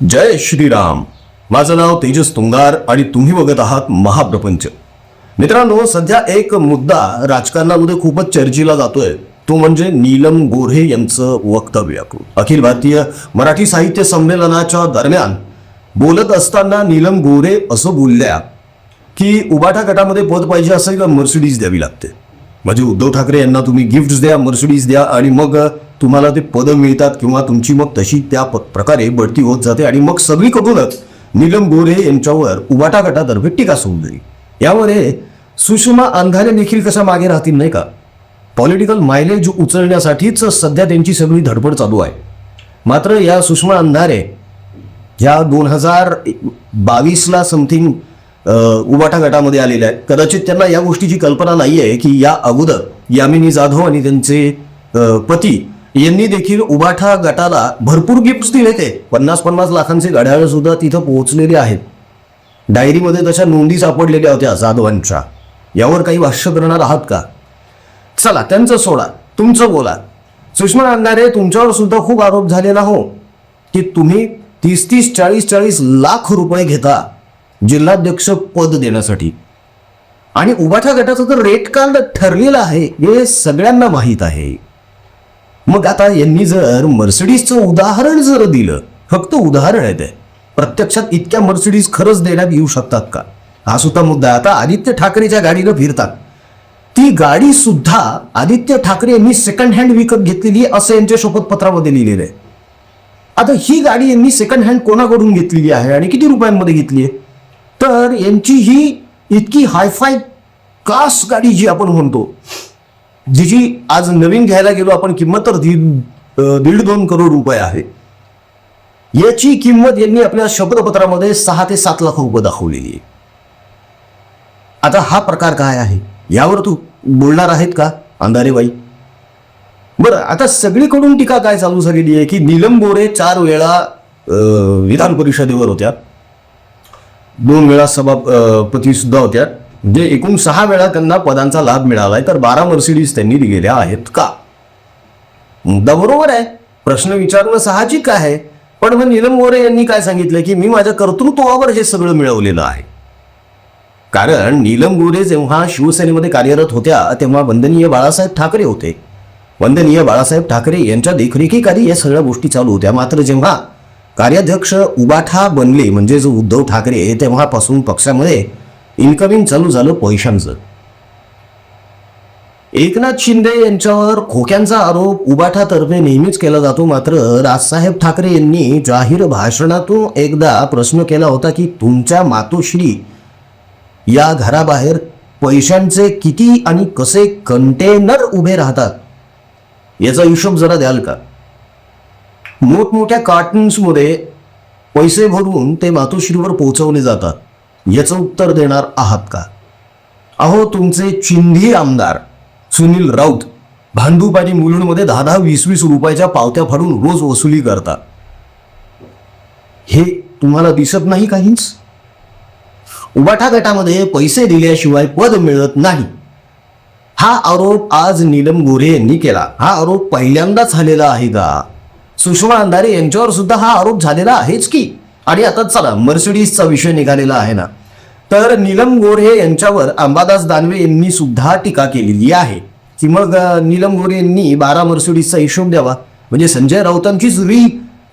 जय श्रीराम. माझं नाव तेजस तुंगार आणि तुम्ही बघत आहात महाप्रपंच. मित्रांनो सध्या एक मुद्दा राजकारणामध्ये खूपच चर्चेला जातोय. तो म्हणजे नीलम गोऱ्हे यांचं वक्तव्य. अखिल भारतीय मराठी साहित्य संमेलनाच्या दरम्यान बोलत असताना नीलम गोरे असं बोलल्या की उबाठा गटामध्ये पद पाहिजे असेल का? मर्सिडीज द्यावी लागते. म्हणजे उद्धव ठाकरे यांना तुम्ही गिफ्ट द्या मर्सिडीज द्या आणि मग तुम्हाला ते पदं मिळतात किंवा तुमची मग तशी त्या प- प्रकारे बढती होत जाते आणि मग सगळीकडूनच नीलम गोरे यांच्यावर उबाटा गटातर्फे टीका सुरू झाली. यामध्ये सुषमा अंधारे देखील कशा मागे राहतील नाही का? पॉलिटिकल मायलेज उचलण्यासाठीच सध्या त्यांची सगळी धडपड चालू आहे. मात्र या सुषमा अंधारे ह्या दोन हजार बावीसला समथिंग उबाटा गटामध्ये आलेल्या आहेत. कदाचित त्यांना या गोष्टीची कल्पना नाही आहे की या अगोदर यामिनी जाधव आणि त्यांचे पती यांनी देखील उबाठा गटाला भरपूर गिफ्ट दिले ते. पन्नास पन्नास लाखांचे घड्याळ सुद्धा तिथं पोहोचलेले आहेत. डायरीमध्ये तशा नोंदी सापडलेल्या होत्या जाधवांच्या. यावर काही भाष्य करणार आहात का? चला त्यांचं सोडा तुमचं बोला. सुषमा अंधारे तुमच्यावर सुद्धा खूप आरोप झालेला हो. की तुम्ही तीस तीस चाळीस चाळीस लाख रुपये घेता जिल्हाध्यक्ष पद देण्यासाठी. आणि उबाठा गटाचं तर रेट कार्ड ठरलेलं आहे हे सगळ्यांना माहीत आहे. मग आता यांनी जर मर्सिडीजचं उदाहरण जर दिलं फक्त उदाहरण आहे ते. प्रत्यक्षात इतक्या मर्सिडीज खरंच देण्यात येऊ शकतात का? हा सुद्धा मुद्दा आता आदित्य ठाकरेच्या गाडीनं फिरतात. ती गाडी सुद्धा आदित्य ठाकरे यांनी सेकंड हँड विकत घेतलेली आहे असं यांच्या शपथपत्रामध्ये लिहिलेलं आहे. आता ही गाडी यांनी सेकंड हँड कोणाकडून घेतलेली आहे आणि किती रुपयांमध्ये घेतली आहे? तर यांची ही इतकी हायफाय कास गाडी जी आपण म्हणतो जी जी आज नवीन घ्यायला गेलो आपण किंमत तर दीड दीड दोन करोड रुपये आहे. याची किंमत यांनी आपल्या शपथपत्रामध्ये सहा ते सात लाख रुपये दाखवलेली आहे. आता हा प्रकार काय आहे? यावर तू बोलणार आहेत का अंधारेबाई बरं आता सगळीकडून टीका काय चालू झालेली आहे की नीलम गोरे चार वेळा विधान परिषदेवर होत्या. दोन वेळा सभापती सुद्धा होत्या. म्हणजे एकूण सहा वेळा त्यांना पदांचा लाभ मिळालाय तर बारा मर्सिडीज त्यांनी दिलेल्या आहेत का? मुद्दा बरोबर आहे. प्रश्न विचारणं साहजिक आहे. पण मग नीलम गोरे यांनी काय सांगितलं की मी माझ्या कर्तृत्वावर हे सगळं मिळवलेलं आहे. कारण नीलम गोरे जेव्हा शिवसेनेमध्ये कार्यरत होत्या तेव्हा वंदनीय बाळासाहेब ठाकरे होते. वंदनीय बाळासाहेब ठाकरे यांच्या देखरेखीखाली या सगळ्या गोष्टी चालू होत्या. मात्र जेव्हा कार्याध्यक्ष उबाठा बनले म्हणजे जो उद्धव ठाकरे तेव्हापासून पक्षामध्ये इन्कमिंग चालू झालं पैशांचं. एकनाथ शिंदे यांच्यावर खोक्यांचा आरोप उबाठातर्फे नेहमीच केला जातो मात्र राजसाहेब ठाकरे यांनी जाहीर भाषणातून एकदा प्रश्न केला होता की तुमच्या मातोश्री या घराबाहेर पैशांचे किती आणि कसे कंटेनर उभे राहतात याचा हिशोब जरा द्याल का? मोठमोठ्या कार्टन्समध्ये पैसे भरून ते मातोश्रीवर पोहोचवले जातात. याचं उत्तर देणार आहात का? अहो तुमचे चिंधी आमदार सुनील राऊत भांडूप आणि मुलुंडमध्ये दहा दहा वीस वीस रुपयाच्या पावत्या फाडून रोज वसुली करतात. हे तुम्हाला दिसत नाही काहीच? उबाठा गटामध्ये पैसे दिल्याशिवाय पद मिळत नाही. हा आरोप आज नीलम गोरे यांनी केला. हा आरोप पहिल्यांदाच झालेला आहे का? सुषमा अंधारे यांच्यावर सुद्धा हा आरोप झालेला आहेच की? आणि आता चला मर्सिडीजचा विषय निघालेला आहे ना. तर नीलम गोरे यांच्यावर अंबादास दानवे यांनी सुद्धा टीका केलेली आहे. की मग नीलम गोरे यांनी बारा मर्सिडीजचा हिशोब द्यावा. म्हणजे संजय राऊतांची जुरी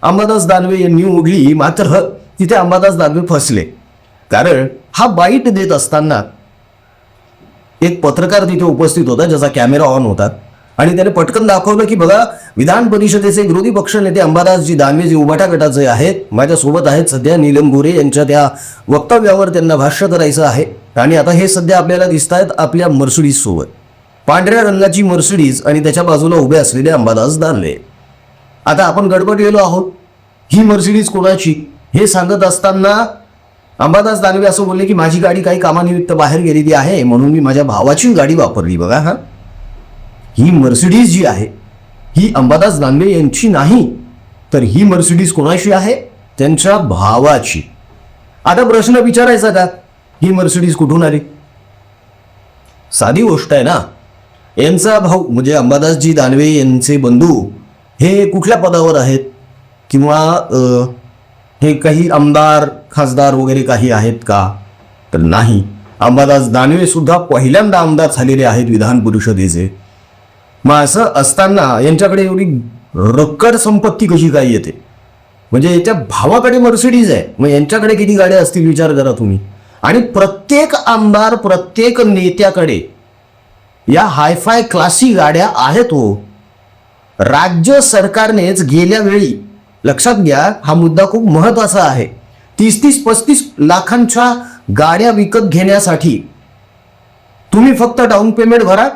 अंबादास दानवे यांनी उघडली मात्र तिथे अंबादास दानवे फसले. कारण हा बाईट देत असताना एक पत्रकार तिथे उपस्थित होता ज्याचा कॅमेरा ऑन होता. आणि त्याने पटकन दाखवलं की बघा विधान परिषदेचे विरोधी पक्ष नेते अंबादासजी दानवेजी उभाटा गटाचे आहेत. माझ्यासोबत आहेत सध्या नीलम गोरे यांच्या त्या वक्तव्यावर त्यांना भाष्य करायचं आहे. आणि आता हे सध्या आपल्याला दिसत आहेत आपल्या मर्सिडीजसोबत. पांढऱ्या रंगाची मर्सिडीज आणि त्याच्या बाजूला उभे असलेले अंबादास दानवे. आता आपण गडबडलेलो आहोत. ही मर्सिडीज कोणाची? हे सांगत असताना अंबादास दानवे असं बोलले की माझी गाडी काही कामानिमित्त बाहेर गेलेली आहे म्हणून मी माझ्या भावाची गाडी वापरली. बघा हां. ही मर्सिडीज जी आहे ही अंबादास दानवे यांची नाही तर ही मर्सिडीज कोणाशी आहे? त्यांच्या भावाची. आता प्रश्न विचारायचा का? ही मर्सिडीज कुठून आली? साधी गोष्ट आहे ना. यांचा भाऊ म्हणजे अंबादासजी दानवे यांचे बंधू हे कुठल्या पदावर आहेत? किंवा हे काही आमदार खासदार वगैरे काही आहेत का? तर नाही. अंबादास दानवे सुद्धा पहिल्यांदा आमदार झालेले आहेत विधान परिषदेचे. मग असं असताना यांच्याकडे एवढी रक्कड संपत्ती कशी काय येते? म्हणजे याच्या भावाकडे मर्सिडीज आहे. मग यांच्याकडे किती गाड्या असतील विचार करा तुम्ही. आणि प्रत्येक आमदार प्रत्येक नेत्याकडे या हायफाय क्लासी गाड्या आहेत हो. राज्य सरकारनेच गेल्या वेळी लक्षात घ्या हा मुद्दा खूप महत्त्वाचा आहे. तीस तीस पस्तीस लाखांच्या गाड्या विकत घेण्यासाठी तुम्ही फक्त डाऊन पेमेंट भरा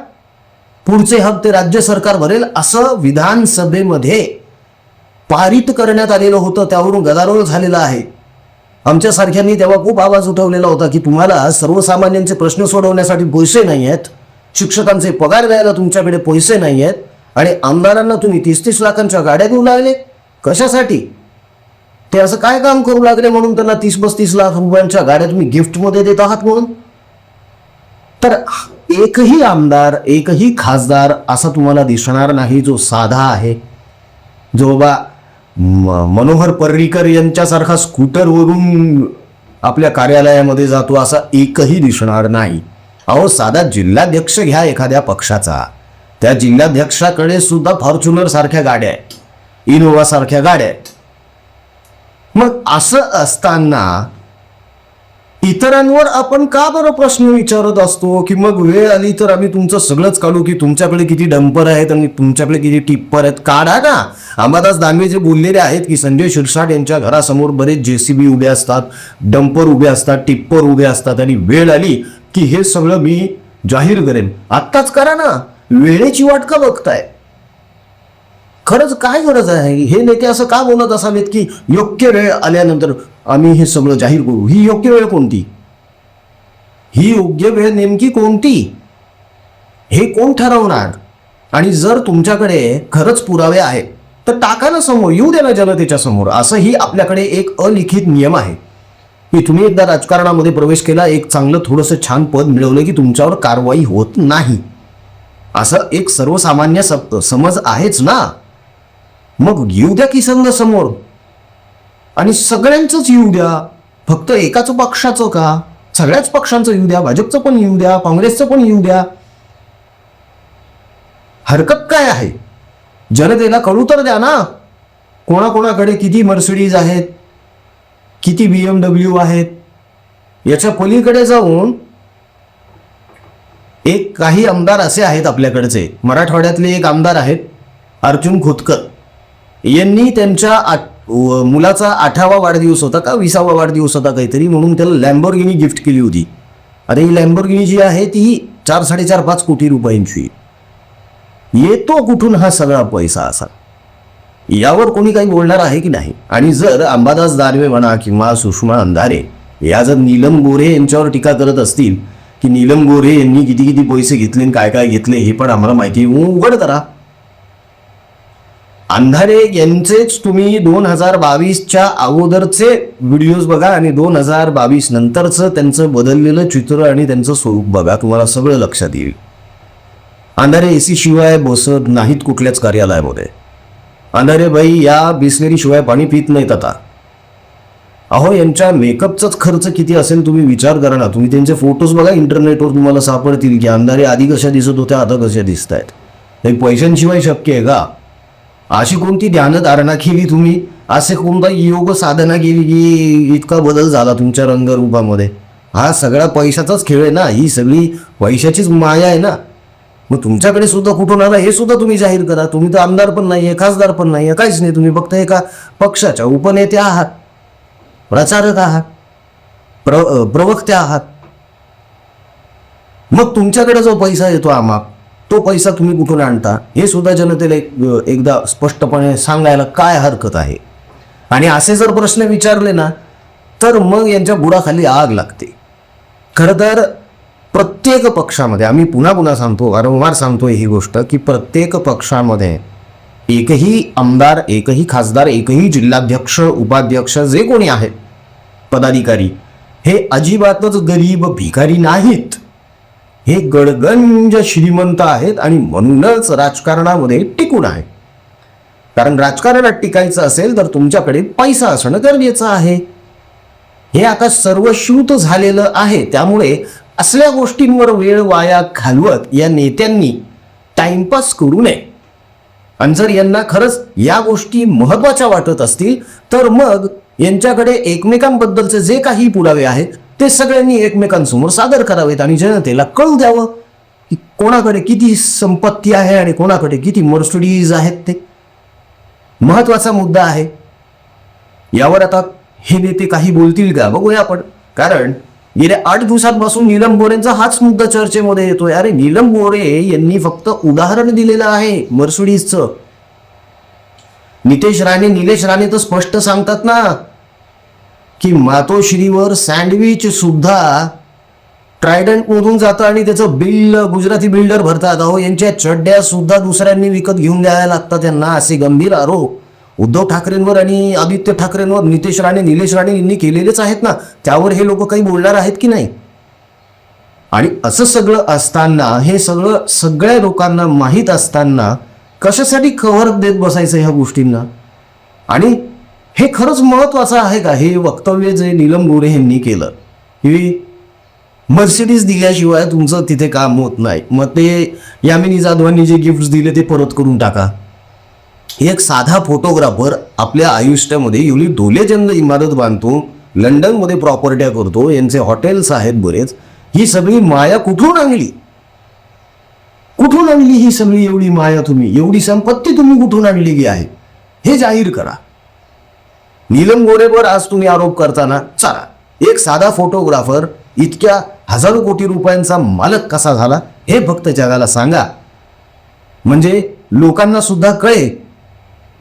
पुढचे हप्ते राज्य सरकार भरेल असं विधानसभेमध्ये पारित करण्यात आलेलं होतं त्यावरून गदारोळ झालेला आहे. आमच्यासारख्यांनी तेव्हा खूप आवाज उठवलेला होता की तुम्हाला सर्वसामान्यांचे प्रश्न सोडवण्यासाठी पैसे नाही आहेत शिक्षकांचे पगार द्यायला तुमच्याकडे पैसे नाही आहेत आणि आमदारांना तुम्ही तीस तीस लाखांच्या गाड्या देऊ लागले. कशासाठी? ते असं काय काम करू लागले म्हणून त्यांना तीस पस्तीस लाख रुपयांच्या गाड्या तुम्ही गिफ्टमध्ये देत आहात म्हणून? तर एकही आमदार एकही खासदार असा तुम्हाला दिसणार नाही जो साधा आहे. जो बा म- मनोहर पर्रीकर यांच्यासारखा स्कूटरवरून आपल्या कार्यालयामध्ये जातो असा एकही दिसणार नाही. अहो साधा जिल्हाध्यक्ष घ्या एखाद्या पक्षाचा. त्या जिल्हाध्यक्षाकडे सुद्धा फॉर्च्युनर सारख्या गाड्या आहेत. इनोवा सारख्या गाड्या आहेत. मग असं असताना इतरांवर आपण का बरं प्रश्न विचारत असतो? की मग वेळ आली तर आम्ही तुमचं सगळंच काढू की तुमच्याकडे किती डंपर आहेत आणि तुमच्याकडे किती टिप्पर आहेत? काढा ना. अंबादास दानवे जे बोललेले आहेत की संजय शिरसाट यांच्या घरासमोर बरेच जेसीबी उभे असतात डंपर उभे असतात टिप्पर उभे असतात आणि वेळ आली की हे सगळं मी जाहीर करेन. आत्ताच करा ना. वेळेची वाट का बघताय? खरंच काय गरज आहे? हे नेते असं का बोलत असावेत की योग्य वेळ आल्यानंतर आम्ही हे सगळं जाहीर करू? ही योग्य वेळ कोणती? ही योग्य वेळ नेमकी कोणती? हे कोण ठरवणार? आणि जर तुमच्याकडे खरंच पुरावे आहेत तर टाका ना समोर येऊ द्या ना जनतेच्या समोर. असंही आपल्याकडे एक अलिखित नियम आहे. की तुम्ही एकदा राजकारणामध्ये प्रवेश केला एक चांगलं थोडंसं छान पद मिळवलं की तुमच्यावर कारवाई होत नाही. असं एक सर्वसामान्य सप्त समज आहेच ना? मग येऊ द्या की समोर. आणि सगळ्यांचंच येऊ द्या. फक्त एकाच पक्षाचं का? सगळ्याच पक्षांचं येऊ द्या. भाजपचं पण येऊ द्या. काँग्रेसचं पण येऊ द्या. हरकत काय आहे? जनतेला कळू तर द्या ना. कोणाकोणाकडे किती मर्सिडीज आहेत? किती बी एम डब्ल्यू आहेत? याच्या पलीकडे जाऊन एक काही आमदार असे आहेत आपल्याकडचे. मराठवाड्यातले एक आमदार आहेत अर्जुन खोतकर. यांनी त्यांच्या मुलाचा आठावा वाढदिवस होता का विसावा वाढदिवस होता काहीतरी म्हणून त्याला लॅम्बोर्गिनी गिफ्ट केली होती. आता ही लॅम्बोर्गिनी जी आहे ती चार साडेचार पाच कोटी रुपयांची. येतो कुठून हा सगळा पैसा असा? यावर कोणी काही बोलणार आहे की नाही? आणि जर अंबादास दानवे म्हणा किंवा सुषमा अंधारे या जर नीलम गोरे यांच्यावर टीका करत असतील की नीलम गोरे यांनी किती किती पैसे घेतले आणि काय काय घेतले हे पण आम्हाला माहिती उघड करा अंधारे यांचेच तुम्ही दोन हजार बावीसच्या अगोदरचे व्हिडिओज बघा आणि दोन हजार बावीस नंतरचं त्यांचं बदललेलं चित्र आणि त्यांचं स्वरूप बघा. तुम्हाला सगळं लक्षात येईल. अंधारे एसी शिवाय बसत नाहीत कुठल्याच कार्यालयामध्ये. अंधारे बाई या बिसलेरी शिवाय पाणी पित नाहीत आता. अहो यांच्या मेकअपचाच खर्च किती असेल तुम्ही विचार करा ना. तुम्ही त्यांचे फोटोज बघा इंटरनेटवर तुम्हाला सापडतील की अंधारे आधी कशा दिसत होत्या आता कशा दिसत आहेत हे पैशांशिवाय शक्य आहे का? अशी कोणती ध्यानधारणा केली तुम्ही? असे कोणता योग साधना केली की इतका बदल झाला तुमच्या रंगरूपामध्ये? हा सगळा पैशाचाच खेळ आहे ना? ही सगळी पैशाचीच माया आहे ना? मग तुमच्याकडे सुद्धा कुठून आला? हे सुद्धा तुम्ही जाहीर करा. तुम्ही तर आमदार पण नाही आहे खासदार पण नाही आहे काहीच नाही. तुम्ही फक्त एका पक्षाच्या उपनेते आहात. प्रचारक आहात. प्र प्रवक्ते आहात. मग तुमच्याकडे जो पैसा येतो आम्हा तो पैसा तुम्ही कुठून आणता? हे सुद्धा जनतेला एक एकदा स्पष्टपणे सांगायला काय हरकत आहे? आणि असे जर प्रश्न विचारले ना तर मग यांच्या बुडाखाली आग लागते. खरं तर प्रत्येक पक्षामध्ये आम्ही पुन्हा पुन्हा सांगतो वारंवार सांगतो ही गोष्ट की प्रत्येक पक्षामध्ये एकही आमदार एकही खासदार एकही जिल्हाध्यक्ष उपाध्यक्ष जे कोणी आहेत पदाधिकारी हे अजिबातच गरीब भिकारी नाहीत. हे गडगंज श्रीमंत आहेत आणि म्हणूनच राजकारणामध्ये टिकून आहेत. कारण राजकारणात टिकायचं असेल तर तुमच्याकडे पैसा असणं गरजेचं आहे. हे आता सर्वश्रुत झालेलं आहे. त्यामुळे असल्या गोष्टींवर वेळ वाया घालवत या नेत्यांनी टाइमपास करू नये. आणि जर यांना खरंच या गोष्टी महत्त्वाच्या वाटत असतील तर मग यांच्याकडे एकमेकांबद्दलचे जे काही पुरावे आहेत ते सगळ्यांनी एकमेकांसमोर सादर करावेत आणि जनतेला कळू द्यावं की कोणाकडे किती संपत्ती आहे आणि कोणाकडे किती मर्सडीज आहेत ते. महत्त्वाचा मुद्दा आहे. यावर आता हे नेते काही बोलतील का? बघूया आपण. कारण गेल्या आठ दिवसांपासून नीलम गोरेंचा हाच मुद्दा चर्चेमध्ये येतोय. अरे नीलम गोरे यांनी फक्त उदाहरण दिलेलं आहे मर्सुडीजचं. नितेश राणे निलेश राणे तर स्पष्ट सांगतात ना की मातोश्रीवर सँडविच सुद्धा ट्रायडंट मधून जातं आणि त्याचं बिल गुजराती बिल्डर भरतात. अहो यांच्या चड्ड्या सुद्धा दुसऱ्यांनी विकत घेऊन द्यायला लागतात त्यांना असे गंभीर आरोप. उद्धव ठाकरेंवर आणि आदित्य ठाकरेंवर नितेश राणे निलेश राणे यांनी केलेलेच आहेत ना? त्यावर हे लोक काही बोलणार आहेत की नाही? आणि असं सगळं असताना हे सगळं सगळ्या लोकांना माहीत असताना कशासाठी कव्हर देत बसायचं ह्या गोष्टींना? आणि हे खरंच महत्वाचं आहे का? हे वक्तव्य जे नीलम गोरे यांनी केलं की मर्सिडीज दिल्याशिवाय तुमचं तिथे काम होत नाही. मग ते यामिनी जाधवांनी जे गिफ्ट दिले ते परत करून टाका. एक साधा फोटोग्राफर आपल्या आयुष्यामध्ये एवढी धोलेचंद इमारत बांधतो लंडनमध्ये प्रॉपर्ट्या करतो यांचे हॉटेल्स आहेत बरेच ही सगळी माया कुठून आणली? कुठून आणली ही सगळी एवढी माया तुम्ही? एवढी संपत्ती तुम्ही कुठून आणली आहे? हे जाहीर करा. नीलम गोरेवर आज तुम्ही आरोप करताना चला एक साधा फोटोग्राफर इतक्या हजारो कोटी रुपयांचा मालक कसा झाला हे फक्त जगाला सांगा. म्हणजे लोकांना सुद्धा कळे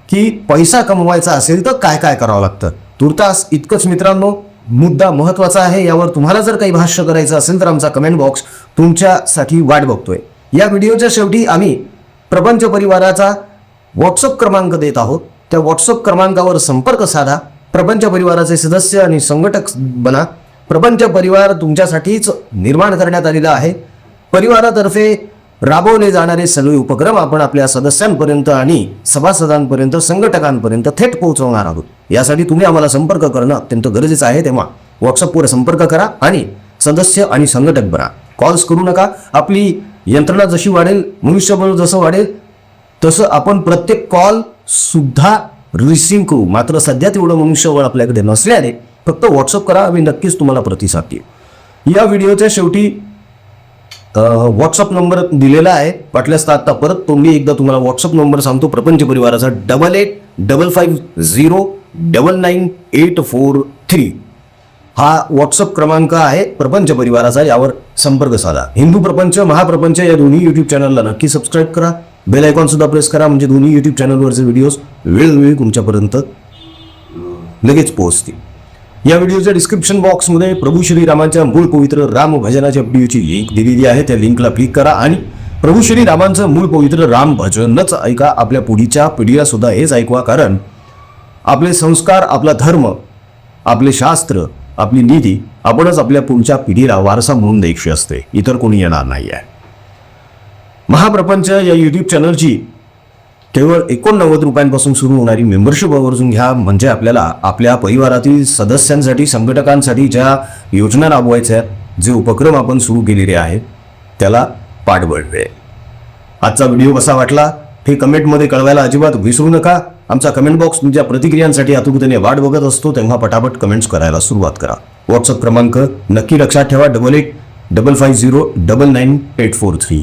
की पैसा कमवायचा असेल तर काय काय करावं लागतं. तुर्तास इतकंच मित्रांनो मुद्दा महत्त्वाचा आहे यावर तुम्हाला जर काही भाष्य करायचं असेल तर आमचा कमेंट बॉक्स तुमच्यासाठी वाट बघतोय. या व्हिडिओच्या शेवटी आम्ही प्रपंच परिवाराचा व्हॉट्सअप क्रमांक देत आहोत. त्या व्हॉट्सअप क्रमांकावर संपर्क साधा प्रपंच परिवाराचे सदस्य आणि संघटक बना. प्रपंच परिवार तुमच्यासाठीच निर्माण करण्यात आलेला आहे. परिवारातर्फे राबवले जाणारे सगळे उपक्रम आपण आपल्या सदस्यांपर्यंत आणि सभासदांपर्यंत संघटकांपर्यंत थेट पोहोचवणार आहोत. यासाठी तुम्ही आम्हाला संपर्क करणं अत्यंत गरजेचं आहे. तेव्हा व्हॉट्सअपवर संपर्क करा आणि सदस्य आणि संघटक बना. कॉल्स करू नका. आपली यंत्रणा जशी वाढेल मनुष्यबळ जसं वाढेल तसं आपण प्रत्येक कॉल सुद्धा रिसिव्ह करू मात्र सध्या तेवढं मनुष्यबळ आपल्याकडे नसल्याने फक्त व्हॉट्सअप करा आम्ही नक्कीच तुम्हाला प्रतिसाद देऊ. या व्हिडिओच्या शेवटी व्हॉट्सअप नंबर दिलेला आहे. वाटल्यास तर आत्ता परत तो मी एकदा तुम्हाला व्हॉट्सअप नंबर सांगतो. प्रपंच परिवाराचा double eight double five zero double nine eight four three हा व्हॉट्सअप क्रमांक आहे. प्रपंच परिवाराचा यावर संपर्क साधा. हिंदू प्रपंच महाप्रपंच या दोन्ही यूट्यूब चॅनलला नक्की सबस्क्राईब करा. बेल आयकॉन सुद्धा प्रेस करा म्हणजे दोन्ही युट्यूब चॅनलवरचे व्हिडिओज वेळोवेळी तुमच्यापर्यंत लगेच पोहोचतील. या व्हिडिओच्या डिस्क्रिप्शन बॉक्समध्ये प्रभू श्रीरामांच्या मूळ पवित्र राम भजनाच्या व्हिडिओची लिंक दिलेली आहे. त्या लिंकला क्लिक करा आणि प्रभू श्रीरामांचं मूळ पवित्र राम भजनच ऐका. आपल्या पुढीच्या पिढीला सुद्धा हेच ऐकवा. कारण आपले संस्कार आपला धर्म आपले शास्त्र आपली नीती आपणच आपल्या पुढच्या पिढीला वारसा म्हणून द्यायची असते. इतर कोणी येणार नाही आहे महाप्रपंच या युट्यूब चॅनलची केवळ एकोणनव्वद रुपयांपासून सुरू होणारी मेंबरशिप आवर्जून घ्या. म्हणजे आपल्याला आपल्या परिवारातील सदस्यांसाठी संघटकांसाठी ज्या योजना राबवायच्या आहेत जे उपक्रम आपण सुरू केलेले आहेत त्याला पाठबळ. मिळेल आजचा व्हिडिओ कसा वाटला? हे कमेंटमध्ये कळवायला अजिबात विसरू नका. आमचा कमेंट बॉक्स तुमच्या प्रतिक्रियांसाठी आतुरतेने वाट बघत असतो. तेव्हा पटापट कमेंट्स करायला सुरुवात करा. व्हॉट्सअप क्रमांक नक्की लक्षात ठेवा. Double eight double five zero double nine eight four three